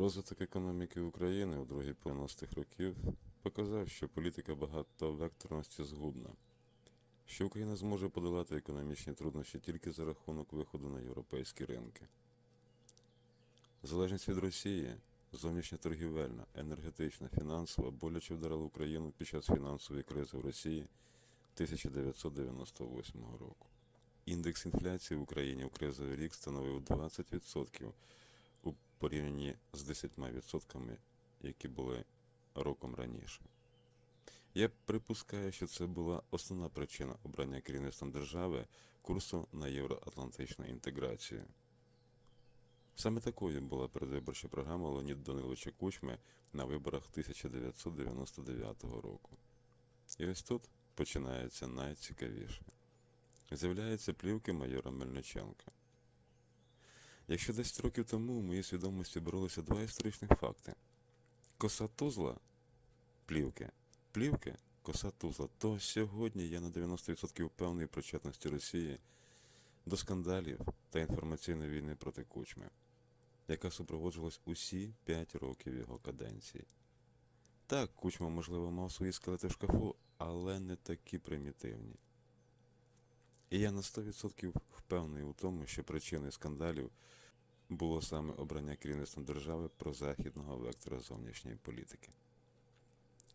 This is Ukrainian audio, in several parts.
Розвиток економіки України у другій половині 90-х років показав, що політика багатовекторності згубна, що Україна зможе подолати економічні труднощі тільки за рахунок виходу на європейські ринки. Залежність від Росії, зовнішньоторгівельна, енергетична, фінансова боляче вдарила Україну під час фінансової кризи в Росії 1998 року. Індекс інфляції в Україні у кризовий рік становив 20% у порівнянні з 10%, які були роком раніше. Я припускаю, що це була основна причина обрання керівництвом держави курсу на євроатлантичну інтеграцію. Саме такою була передвиборча програма Леоніда Даниловича Кучми на виборах 1999 року. І ось тут починається найцікавіше. З'являються плівки майора Мельниченка. Якщо 10 років тому у моїй свідомості боролися два історичних факти: коса тузла плівки, плівки, коса тузла, то сьогодні я на 90% впевнений причетності Росії до скандалів та інформаційної війни проти Кучми, яка супроводжувалась усі 5 років його каденції. Так, Кучма, можливо, мав свої скелети в шкафу, але не такі примітивні. І я на 100% впевнений у тому, що причиною скандалів було саме обрання керівництвом держави прозахідного вектора зовнішньої політики.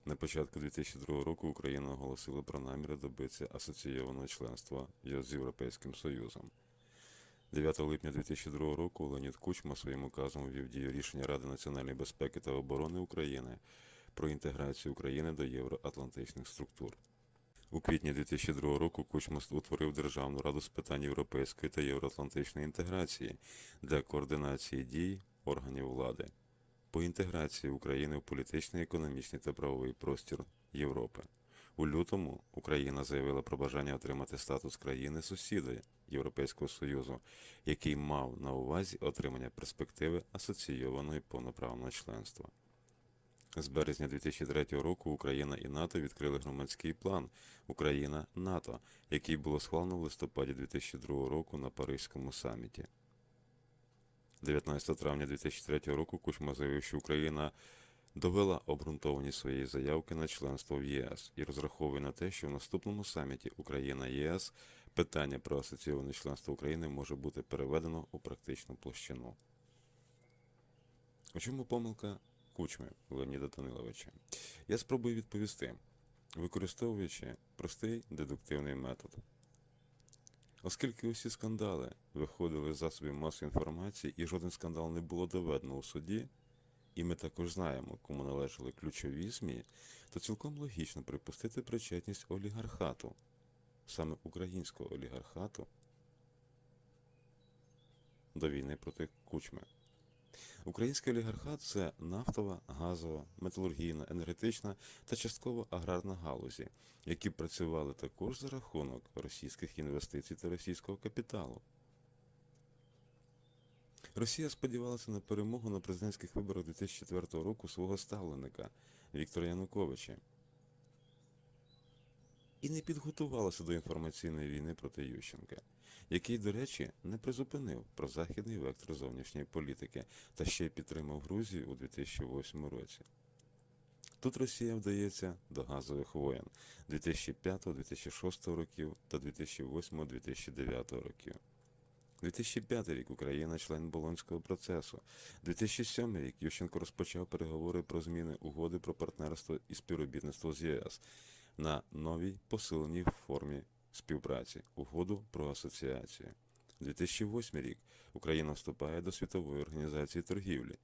На початку 2002 року Україна оголосила про наміри добитися асоційованого членства з Європейським Союзом. 9 липня 2002 року Леонід Кучма своїм указом ввів дію рішення Ради національної безпеки та оборони України про інтеграцію України до євроатлантичних структур. У квітні 2002 року Кучма утворив Державну раду з питань європейської та євроатлантичної інтеграції для координації дій органів влади по інтеграції України в політичний, економічний та правовий простір Європи. У лютому Україна заявила про бажання отримати статус країни сусіда Європейського Союзу, який мав на увазі отримання перспективи асоційованого і повноправного членства. З березня 2003 року Україна і НАТО відкрили громадський план Україна НАТО, який було схвалено в листопаді 2002 року на Паризькому саміті. 19 травня 2003 року Кучма заявив, що Україна довела обґрунтованість своєї заявки на членство в ЄС і розраховує на те, що в наступному саміті Україна ЄС питання про асоційоване членство України може бути переведено у практичну площину. У чому помилка Кучми Леоніда Даниловича? Я спробую відповісти, використовуючи простий дедуктивний метод. Оскільки усі скандали виходили з засобів масової інформації і жоден скандал не було доведено у суді, і ми також знаємо, кому належали ключові ЗМІ, то цілком логічно припустити причетність олігархату, саме українського олігархату, до війни проти Кучми. Український олігархат це нафтова, газова, металургійна, енергетична та частково аграрна галузі, які працювали також за рахунок російських інвестицій та російського капіталу. Росія сподівалася на перемогу на президентських виборах 2004 року свого ставленика Віктора Януковича і не підготувалася до інформаційної війни проти Ющенка, який, до речі, не призупинив прозахідний вектор зовнішньої політики та ще й підтримав Грузію у 2008 році. Тут Росія вдається до газових воєн 2005-2006 років та 2008-2009 років. 2005 рік Україна член Болонського процесу. 2007 рік Ющенко розпочав переговори про зміни угоди про партнерство і співробітництво з ЄС на новій посиленій формі співпраці угоду про асоціацію. 2008 рік Україна вступає до Світової організації торгівлі.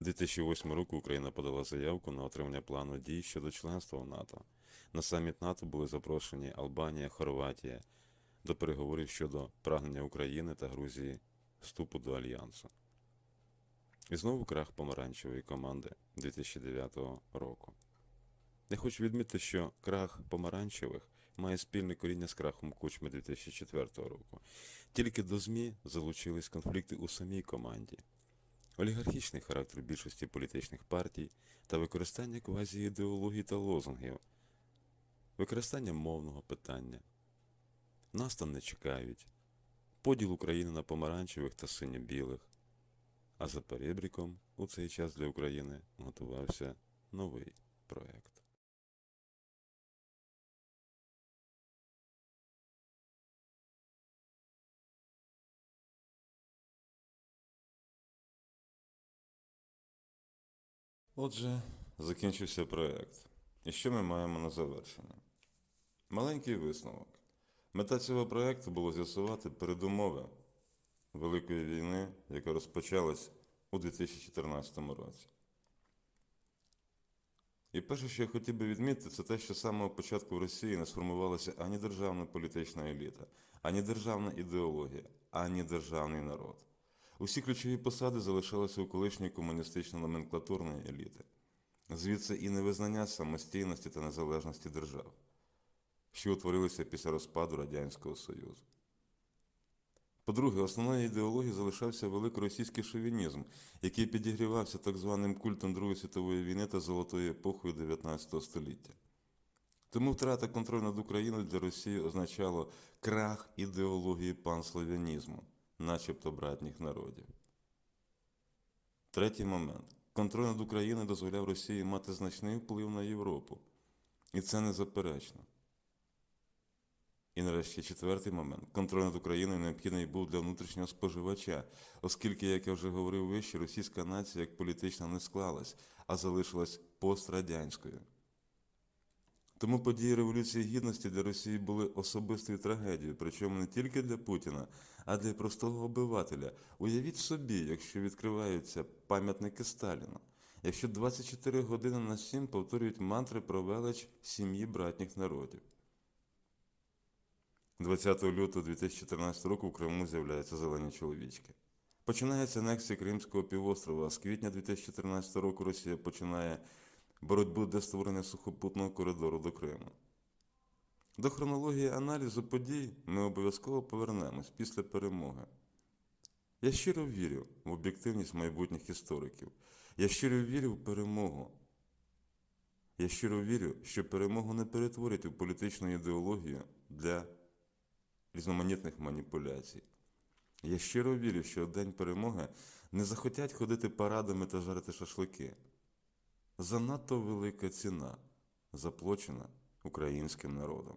2008 року Україна подала заявку на отримання плану дій щодо членства в НАТО. На саміт НАТО були запрошені Албанія, Хорватія до переговорів щодо прагнення України та Грузії вступу до Альянсу. І знову крах помаранчевої команди 2009 року. Я хочу відмітити, що крах помаранчевих має спільне коріння з крахом Кучми 2004 року. Тільки до ЗМІ залучились конфлікти у самій команді, олігархічний характер більшості політичних партій та використання квазіідеології та лозунгів, використання мовного питання. Нас там не чекають, поділ України на помаранчевих та синьо-білих, А за перебріком у цей час для України готувався новий проект. Отже, закінчився проект. І що ми маємо на завершення? Маленький висновок. Мета цього проекту було з'ясувати передумови Великої війни, яка розпочалась у 2014 році. І перше, що я хотів би відмітити, це те, що з самого початку в Росії не сформувалася ані державна політична еліта, ані державна ідеологія, ані державний народ. Усі ключові посади залишалися у колишньої комуністично-номенклатурної еліти. Звідси і невизнання самостійності та незалежності держав, що утворилися після розпаду Радянського Союзу. По-друге, основною ідеологією залишався великоросійський шовінізм, який підігрівався так званим культом Другої світової війни та золотою епохою 19 століття. Тому втрата контролю над Україною для Росії означало крах ідеології панславянізму, начебто братніх народів. Третій момент. Контроль над Україною дозволяв Росії мати значний вплив на Європу. І це незаперечно. І нарешті четвертий момент. Контроль над Україною необхідний був для внутрішнього споживача, оскільки, як я вже говорив вище, російська нація як політична не склалась, а залишилась пострадянською. Тому події Революції Гідності для Росії були особистою трагедією, причому не тільки для Путіна, а для простого обивателя. Уявіть собі, якщо відкриваються пам'ятники Сталіну, якщо 24 години на 7 повторюють мантри про велич сім'ї братніх народів. 20 лютого 2014 року в Криму з'являються зелені чоловічки. Починається анексія Кримського півострова, з квітня 2014 року Росія починає боротьбу для створення сухопутного коридору до Криму. До хронології аналізу подій ми обов'язково повернемось після перемоги. Я щиро вірю в об'єктивність майбутніх істориків. Я щиро вірю в перемогу. Я щиро вірю, що перемогу не перетворять у політичну ідеологію для різноманітних маніпуляцій. Я щиро вірю, що в день перемоги не захотять ходити парадами та жарити шашлики. Занадто велика ціна заплачена українським народом.